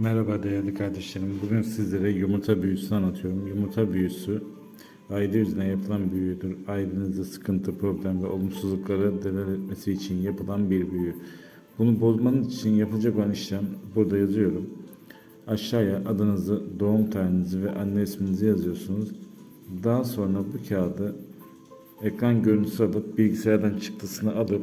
Merhaba değerli kardeşlerim. Bugün sizlere yumurta büyüsünü anlatıyorum. Yumurta büyüsü aile yüzüne yapılan büyüdür. Ailenizde sıkıntı, problem ve olumsuzlukları delal etmesi için yapılan bir büyü. Bunu bozmanız için yapılacak olan işlem burada yazıyorum. Aşağıya adınızı, doğum tarihinizi ve anne isminizi yazıyorsunuz. Daha sonra bu kağıdı ekran görüntüsü alıp bilgisayardan çıktısını alıp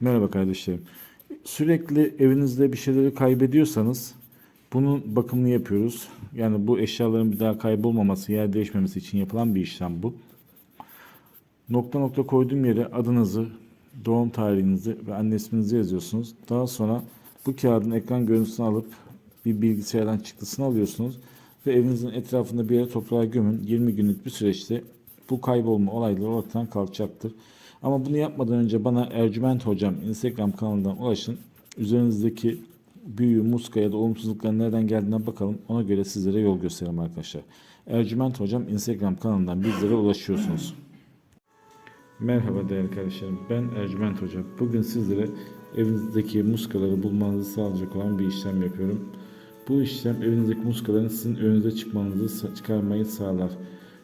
Merhaba kardeşlerim. Sürekli evinizde bir şeyleri kaybediyorsanız bunun bakımını yapıyoruz. Yani bu eşyaların bir daha kaybolmaması, yer değişmemesi için yapılan bir işlem bu. Nokta nokta koyduğum yere adınızı, doğum tarihinizi ve anne isminizi yazıyorsunuz. Daha sonra bu kağıdın ekran görüntüsünü alıp bir bilgisayardan çıktısını alıyorsunuz ve evinizin etrafında bir yere toprağa gömün. 20 günlük bir süreçte bu kaybolma olayları ortadan kalkacaktır. Ama bunu yapmadan önce bana Ercüment Hocam Instagram kanalından ulaşın. Üzerinizdeki büyü, muska ya da olumsuzlukların nereden geldiğine bakalım. Ona göre sizlere yol gösterelim arkadaşlar. Ercüment Hocam Instagram kanalından bizlere ulaşıyorsunuz. Merhaba değerli kardeşlerim. Ben Ercüment Hoca. Bugün sizlere evinizdeki muskaları bulmanızı sağlayacak olan bir işlem yapıyorum. Bu işlem evinizdeki muskaların sizin önünüze çıkmanızı çıkarmayı sağlar.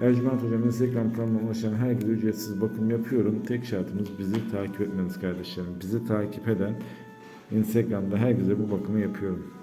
Ercüment Hocam Instagram kanalına ulaşan herkese ücretsiz bakım yapıyorum. Tek şartımız bizi takip etmeniz kardeşlerim. Bizi takip eden Instagram'da herkese bu bakımı yapıyorum.